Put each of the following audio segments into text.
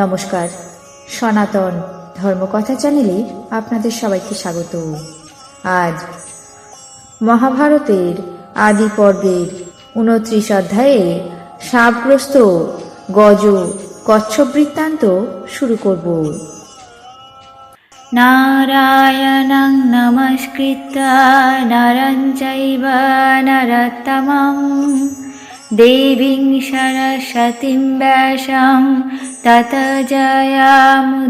নমস্কার। সনাতন ধর্মকথা চ্যানেলে আপনাদের সবাইকে স্বাগত। আজ মহাভারতের আদি পর্বের উনত্রিশ অধ্যায়ে সাপগ্রস্ত গজ কচ্ছপ বৃত্তান্ত শুরু করব। নারায়ণং নমস্কৃত নরঞ্চৈব নরতমম দেবীং সরস্বতীং ব্যাসং व्यासं तत जयामुदीरयेत्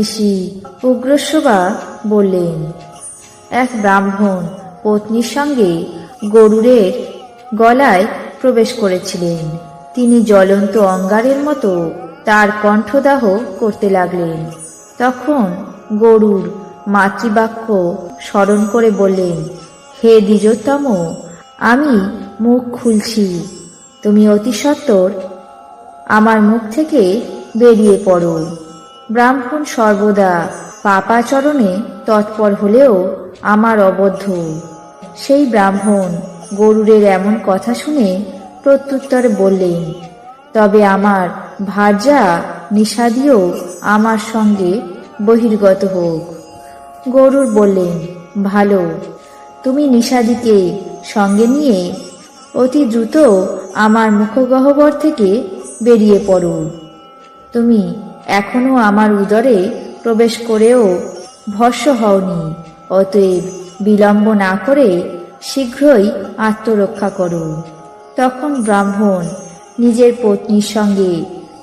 ঋষি উগ্রস্ববা বললেন, এক ব্রাহ্মণ পত্নীর সঙ্গে গরুরের গলায় প্রবেশ করেছিলেন। তিনি জ্বলন্ত অঙ্গারের মতো তার কণ্ঠদাহ করতে লাগলেন। তখন গরুর মাতৃবাক্য স্মরণ করে বললেন, হে দ্বিজোত্তম, আমি মুখ খুলছি। তুমি অতি সত্বর আমার মুখ থেকে বেরিয়ে পড়ো। ব্রাহ্মণ সর্বদা পাপাচরণে তৎপর হলেও আমার অবদ্ধ। সেই ব্রাহ্মণ গরুরের এমন কথা শুনে প্রত্যুত্তর বললেন, তবে আমার ভার্যা নিষাদিও আমার সঙ্গে বহির্গত হোক। গরুর বললেন, ভালো, তুমি নিষাদিকে সঙ্গে নিয়ে অতি দ্রুত আমার মুখগহ্বর থেকে বেরিয়ে পড়ো। তুমি এখনও আমার উদরে প্রবেশ করেও ভস্য হওনি, অতএব বিলম্ব না করে শীঘ্রই আত্মরক্ষা করো। তখন ব্রাহ্মণ নিজের পত্নীর সঙ্গে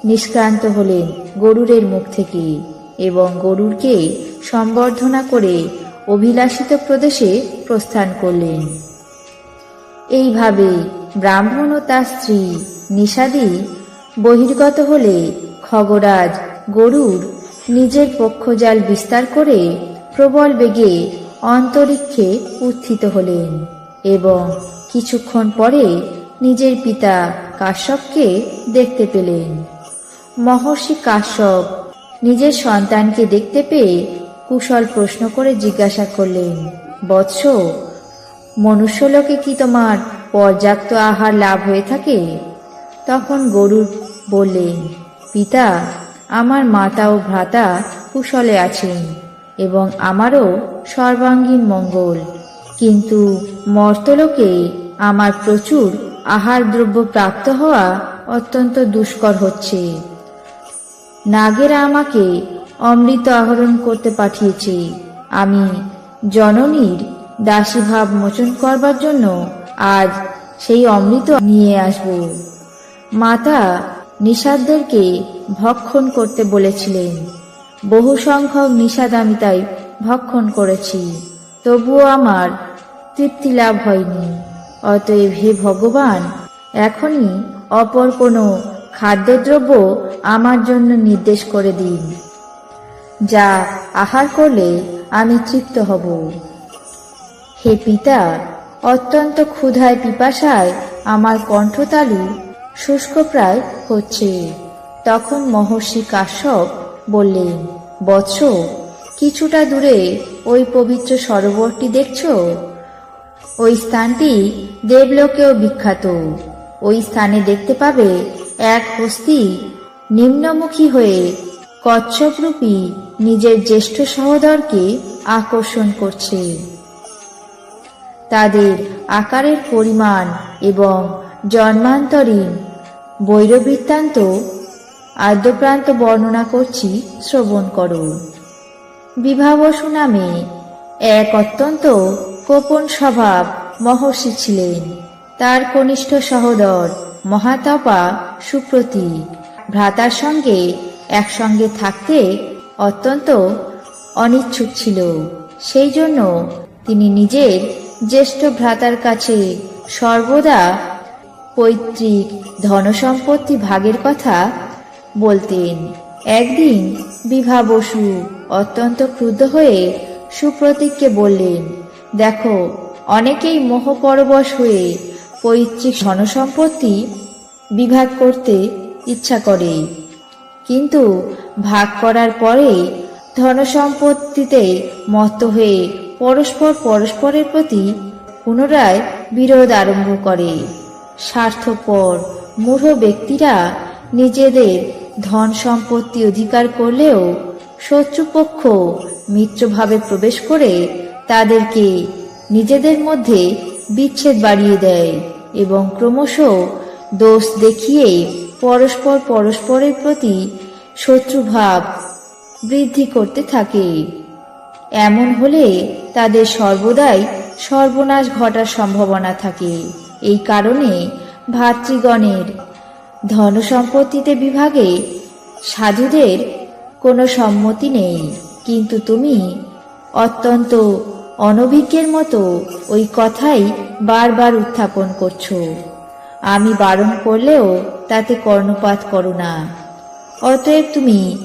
নিষ্ক্রান্ত হলেন গরুরের মুখ থেকে এবং গরুরকে সম্বর্ধনা করে অভিলাষিত প্রদেশে প্রস্থান করলেন। এইভাবে ব্রাহ্মণ ও তার স্ত্রী নিষাদি বহির্গত হলে খগরাজ গরুর নিজের পক্ষজাল বিস্তার করে প্রবল বেগে অন্তরিক্ষে উত্থিত হলেন এবং কিছুক্ষণ পরে নিজের পিতা কাশ্যপকে দেখতে পেলেন। মহর্ষি কাশ্যপ নিজের সন্তানকে দেখতে পেয়ে কুশল প্রশ্ন করে জিজ্ঞাসা করলেন, বৎস, মনুষ্যলোকে কি তোমার পর্যাপ্ত আহার লাভ হয়ে থাকে? তখন গরুর বললেন, পিতা আমার মাতা ও ভ্রাতা কুশলে আছেন এবং আমারও সর্বাঙ্গীন মঙ্গল। কিন্তু মর্তলোকে আমার প্রচুর আহার দ্রব্য প্রাপ্ত হওয়া অত্যন্ত দুষ্কর হচ্ছে। নাগেরা আমাকে অমৃত আহরণ করতে পাঠিয়েছে। আমি জননীর দাসীভাব মোচন করবার জন্য আজ সেই অমৃত নিয়ে আসব। মাতা নিষাদদেরকে ভক্ষণ করতে বলেছিলেন। বহু সংখ্যক নিষাদ আমি তাই ভক্ষণ করেছি। তবুও আমার তৃপ্তি লাভ হয়নি। অতএব হে ভগবান, এখনই অপর কোনো খাদ্যদ্রব্য আমার জন্য নির্দেশ করে দিন, যা আহার করলে আমি তৃপ্ত হব। হে পিতা, অত্যন্ত ক্ষুধায় পিপাসায় আমার কণ্ঠতালু শুষ্ক প্রায় হচ্ছে। তখন মহর্ষি কাশ্যপ বললেন, বৎস, কিছুটা দূরে ওই পবিত্র সরোবরটি দেখছ? ওই স্থানটি দেবলোকেও বিখ্যাত। ওই স্থানে দেখতে পাবে এক হস্তি নিম্নমুখী হয়ে কচ্ছপরূপী নিজের জ্যেষ্ঠ সহোদরকে আকর্ষণ করছে। তাদের আকারের পরিমাণ এবং জন্মান্তরীণ, বৈরবৃত্তান্ত, আদ্যপ্রান্ত বর্ণনা করছি, শ্রবণ করো। বিভাবসু নামে এক অত্যন্ত গোপন স্বভাব মহর্ষি ছিলেন। তার কনিষ্ঠ সহোদর মহাতপা সুপ্রতীক ভ্রাতার সঙ্গে একসঙ্গে থাকতে অত্যন্ত অনিচ্ছুক ছিল। সেই জন্য তিনি নিজের জ্যেষ্ঠ ভ্রাতার কাছে সর্বদা পৈতৃক ধনসম্পত্তি ভাগের কথা বলতেন। একদিন বিভা বসু অত্যন্ত ক্রুদ্ধ হয়ে সুপ্রতীককে বললেন, দেখো, অনেকেই মোহপরবশ হয়ে পৈতৃক ধনসম্পত্তি বিভাগ করতে ইচ্ছা করে। কিন্তু ভাগ করার পরে ধনসম্পত্তিতে মত্ত হয়ে পরস্পর পরস্পরের প্রতি পুনরায় বিরোধ আরম্ভ করে। স্বার্থপর, মূঢ় ব্যক্তিরা নিজেদের ধন সম্পত্তি অধিকার করলেও শত্রুপক্ষ মিত্রভাবে প্রবেশ করে তাদেরকে নিজেদের মধ্যে বিচ্ছেদ বাড়িয়ে দেয় এবং ক্রমশ দোষ দেখিয়ে পরস্পর পরস্পরের প্রতি শত্রুভাব বৃদ্ধি করতে থাকে। এমন হলে তাদের সর্বদাই সর্বনাশ ঘটার সম্ভাবনা থাকে। এই কারণে ভাতৃগণের ধনসম্পত্তিতে বিভাগে সাধুদের কোনো সম্মতি নেই। কিন্তু তুমি অত্যন্ত অনভিজ্ঞের মতো ওই কথাই বারবার উত্থাপন করছ। আমি বারণ করলেও তাতে কর্ণপাত করো না। অতএব তুমি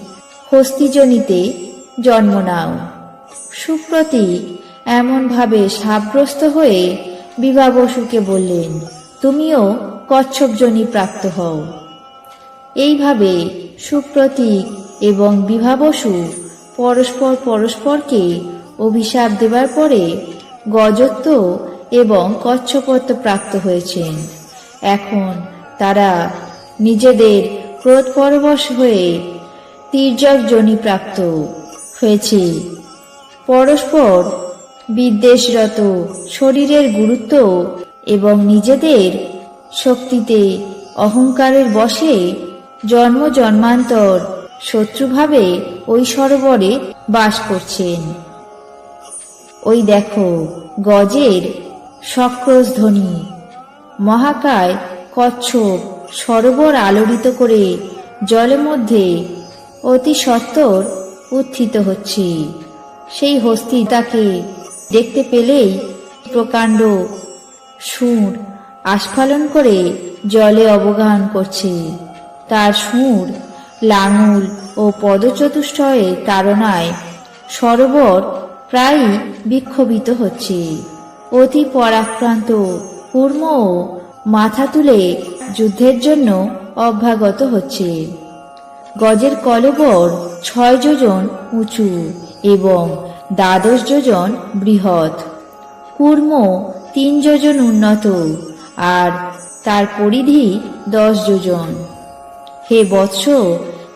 হস্তিজনিতে জন্ম নাও। সুপ্রতীক এমনভাবে সাব্যস্ত হয়ে বিভা বসুকে বললেন, তুমিও কচ্ছপজনী প্রাপ্ত হও। এইভাবে সুপ্রতীক এবং বিভা বসু পরস্পর পরস্পরকে অভিশাপ দেবার পরে গজত্ব এবং কচ্ছপত্ব প্রাপ্ত হয়েছেন। এখন তারা নিজেদের ক্রোধ পরবশ হয়ে তির্যক জনি প্রাপ্ত হয়েছে। পরস্পর বিদ্বেষরত শরীরের গুরুত্ব এবং নিজেদের শক্তিতে অহংকারের বশে জন্ম জন্মান্তর শত্রুভাবে ওই সরোবরে বাস করছেন। ওই দেখো, গজের সক্রোশ ধ্বনি মহাকায় কচ্ছপ সরোবর আলোড়িত করে জলের মধ্যে অতি সত্বর উত্থিত হচ্ছে। সেই হস্তি তাকে দেখতে পেলেই প্রকাণ্ড সুর আস্ফালন করে জলে অবগাহন করছে। তার সুর লাঙুল ও পদচতুষ্টয়ের তাড়নায় সরোবর প্রায়ই বিক্ষোভিত হচ্ছে। অতি পরাক্রান্ত কুর্ম মাথা তুলে যুদ্ধের জন্য অভ্যাগত হচ্ছে। গজের কলেবর ছয় যোজন উঁচু এবং দ্বাদশ যোজন বৃহৎ। কুর্ম তিন যোজন উন্নত আর তার পরিধি দশ যোজন। হে বৎস,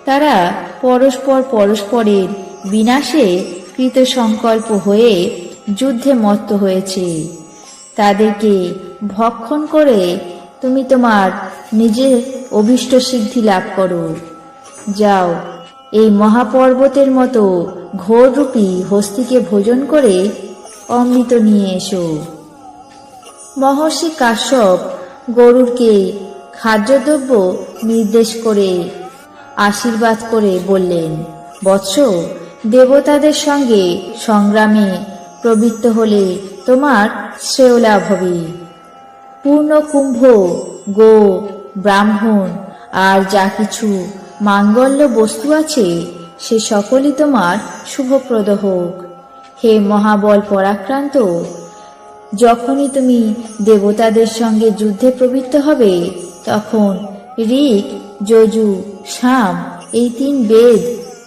তারা পরস্পর পরস্পরের বিনাশে কৃত সংকল্প হয়ে যুদ্ধে মত্ত হয়েছে। তাদেরকে ভক্ষণ করে তুমি তোমার নিজের অভিষ্ট সিদ্ধি লাভ করো। যাও এই মহাপর্বতের মতো ঘোররূপী হস্তিকে ভোজন করে অমৃত নিয়ে এসো। মহর্ষি কাশ্যপ গরুরকে খাদ্যদ্রব্য নির্দেশ করে আশীর্বাদ করে বললেন, বৎস, দেবতাদের সঙ্গে সংগ্রামে প্রবৃত্ত হলে তোমার শ্রেয় লাভ হবে। পূর্ণ কুম্ভ গো ব্রাহ্মণ, আর যা কিছু মাঙ্গল্য বস্তু আছে, সে সকলই তোমার শুভপ্রদ হোক। হে মহাবল পরাক্রান্ত, যখনই তুমি দেবতাদের সঙ্গে যুদ্ধে প্রবৃত্ত হবে, তখন ঋক, যজু শাম এই তিন বেদ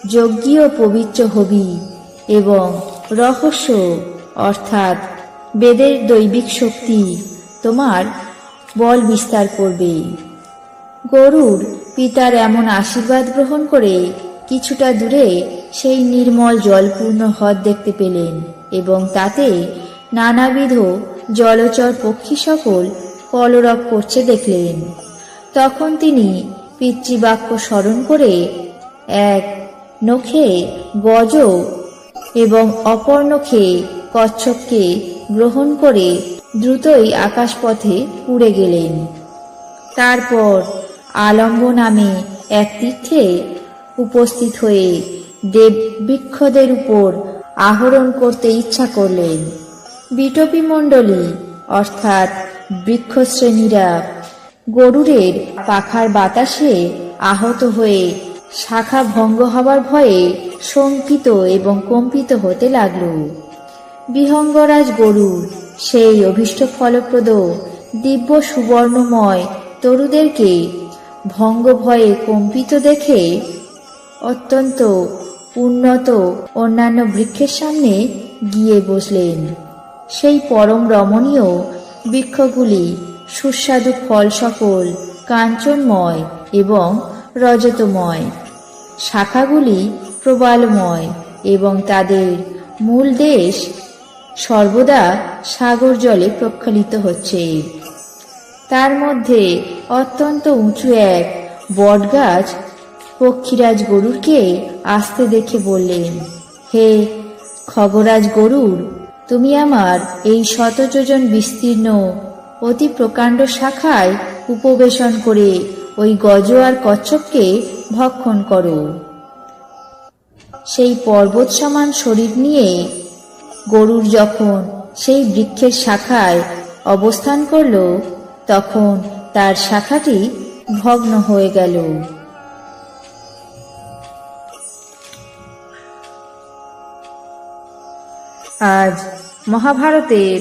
যজ্ঞীয় পবিত্র হবি এবং রহস্য, অর্থাৎ বেদের দৈবিক শক্তি তোমার বল বিস্তার করবে। গরুর পিতার এমন আশীর্বাদ গ্রহণ করে কিছুটা দূরে সেই নির্মল জলপূর্ণ হ্রদ দেখতে পেলেন এবং তাতে নানাবিধ জলচর পক্ষী সকল কলরব করছে দেখলেন। তখন তিনি পিতৃবাক্য স্মরণ করে এক নখে গজ এবং অপর নখে কচ্ছপকে গ্রহণ করে দ্রুতই আকাশপথে উড়ে গেলেন। তারপর আলম্ব নামে এক তীর্থে উপস্থিত হয়ে দেব বৃক্ষদের উপর আহরণ করতে ইচ্ছা করলেন। বিটপি মণ্ডলী, অর্থাৎ বৃক্ষশ্রেণীরা গরুরের পাখার বাতাসে আহত হয়ে শাখা ভঙ্গ হবার ভয়ে শঙ্কিত এবং কম্পিত হতে লাগল। বিহঙ্গরাজ গরুর সেই অভিষ্ট ফলপ্রদ, দিব্য সুবর্ণময় তরুদেরকে ভঙ্গ ভয়ে কম্পিত দেখে অত্যন্ত উন্নত অন্যান্য বৃক্ষের সামনে গিয়ে বসলেন। সেই পরম রমণীয় বৃক্ষগুলি সুস্বাদু ফল সকল কাঞ্চনময় এবং রজতময়। শাখাগুলি প্রবালময় এবং তাদের মূল দেশ সর্বদা সাগর জলে প্রক্ষালিত হচ্ছে। তার মধ্যে অত্যন্ত উঁচু এক বটগাছ পক্ষীরাজ গরুরকে আসতে দেখে বললেন, হে খগরাজ গরুর, তুমি আমার এই শতযোজন বিস্তীর্ণ, অতি প্রকাণ্ড শাখায় উপবেশন করে ওই গজ আর কচ্ছপকে ভক্ষণ করো। সেই পর্বত সমান শরীর নিয়ে গরুর যখন সেই বৃক্ষের শাখায় অবস্থান করল তখন তার শাখাটি ভগ্ন হয়ে গেল। আজ মহাভারতের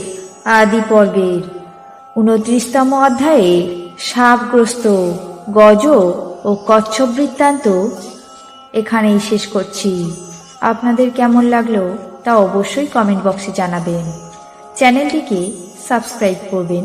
আদি পর্বের উনত্রিশতম অধ্যায়ে সাপগ্রস্ত গজ ও কচ্ছপ বৃত্তান্ত এখানেই শেষ করছি। আপনাদের কেমন লাগল তা অবশ্যই কমেন্ট বক্সে জানাবেন। চ্যানেলটিকে সাবস্ক্রাইব করবেন।